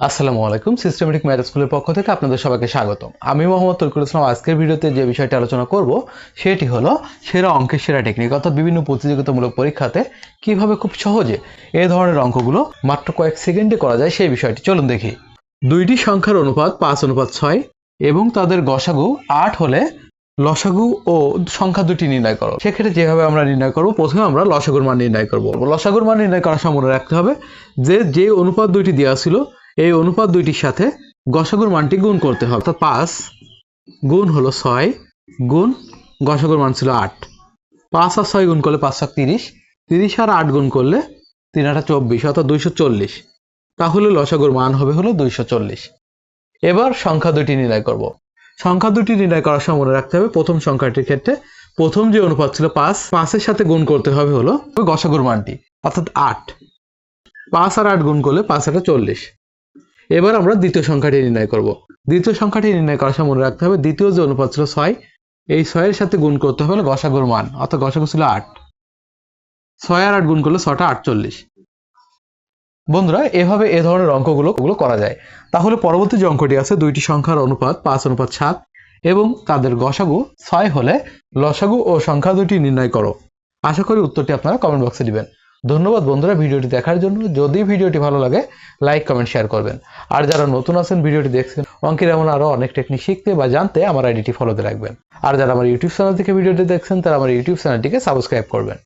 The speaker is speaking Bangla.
আসসালামু আলাইকুম। সিস্টেমেটিক ম্যাথ স্কুলের পক্ষ থেকে আপনাদের সবাইকে স্বাগতম। আমি মোহাম্মদ তরিকুল ইসলাম। আজকের ভিডিওতে যে বিষয়টি আলোচনা করব, সেটি হলো সেরা অঙ্কের সেরা টেকনিক অর্থাৎ বিভিন্ন প্রতিযোগিতামূলক পরীক্ষাতে কীভাবে খুব সহজে এই ধরনের অঙ্কগুলো মাত্র কয়েক সেকেন্ডে করা যায় সেই বিষয়টি। চলুন দেখি। দুইটি সংখ্যার অনুপাত পাঁচ, অনুপাত ছয় এবং তাদের গসাগু আট হলে লসাগু ও সংখ্যা দুটি নির্ণয় করো। সেক্ষেত্রে যেভাবে আমরা নির্ণয় করব, প্রথমে আমরা লসাগুর মান নির্ণয় করব। লসাগুর মান নির্ণয় করার সময় মনে রাখতে হবে যে যে অনুপাত দুইটি দেওয়া ছিল এই অনুপাত দুইটির সাথে গসাগুর মানটি গুণ করতে হবে। অর্থাৎ পাঁচ গুণ হলো ছয় গুণ গসাগুর মান ছিল আট। পাঁচ আর ছয় গুণ করলে পাঁচ সাত তিরিশ। তিরিশ আর আট গুণ করলে তিন আটা চব্বিশ, অর্থাৎ দুইশো চল্লিশ। তাহলে লসাগুর মান হবে হলো দুইশো চল্লিশ। এবার সংখ্যা দুটি নির্ণয় করব। সংখ্যা দুটি নির্ণয় করার সময় মনে রাখতে হবে, প্রথম সংখ্যাটির ক্ষেত্রে প্রথম যে অনুপাত ছিল পাঁচ, পাঁচের সাথে গুণ করতে হবে হলো গসাগুর মানটি, অর্থাৎ আট। পাঁচ আর আট গুণ করলে পাঁচ আটা চল্লিশ। এবার আমরা দ্বিতীয় সংখ্যাটি নির্ণয় করব। দ্বিতীয় সংখ্যাটি নির্ণয় করার সময় মনে রাখতে হবে, দ্বিতীয় যে অনুপাত ছিল ছয়, এই ছয়ের সাথে গুণ করতে হবে গসাগুর মান, অর্থাৎ গসাগু ছিল আট। ছয় আর আট গুণ করলে ছটা আটচল্লিশ। বন্ধুরা, এভাবে এ ধরনের অঙ্কগুলো ওগুলো করা যায়। তাহলে পরবর্তী যে অঙ্কটি আছে, দুইটি সংখ্যার অনুপাত পাঁচ, অনুপাত সাত, এবং তাদের গসাগু ছয় হলে লসাগু ও সংখ্যা দুটি নির্ণয় করো। আশা করি উত্তরটি আপনারা কমেন্ট বক্সে দিবেন। ধন্যবাদ বন্ধুরা ভিডিওটি দেখার জন্য। যদি ভিডিওটি ভালো লাগে লাইক কমেন্ট শেয়ার করবেন। আর যারা নতুন আছেন, ভিডিওটি দেখছেন, অঙ্কের এমন আরও অনেক টেকনিক শিখতে বা জানতে আমার আইডিটি ফলোতে রাখবেন। আর যারা আমার ইউটিউব চ্যানেল থেকে ভিডিওটি দেখছেন, তারা আমার ইউটিউব চ্যানেলটিকে সাবস্ক্রাইব করবেন।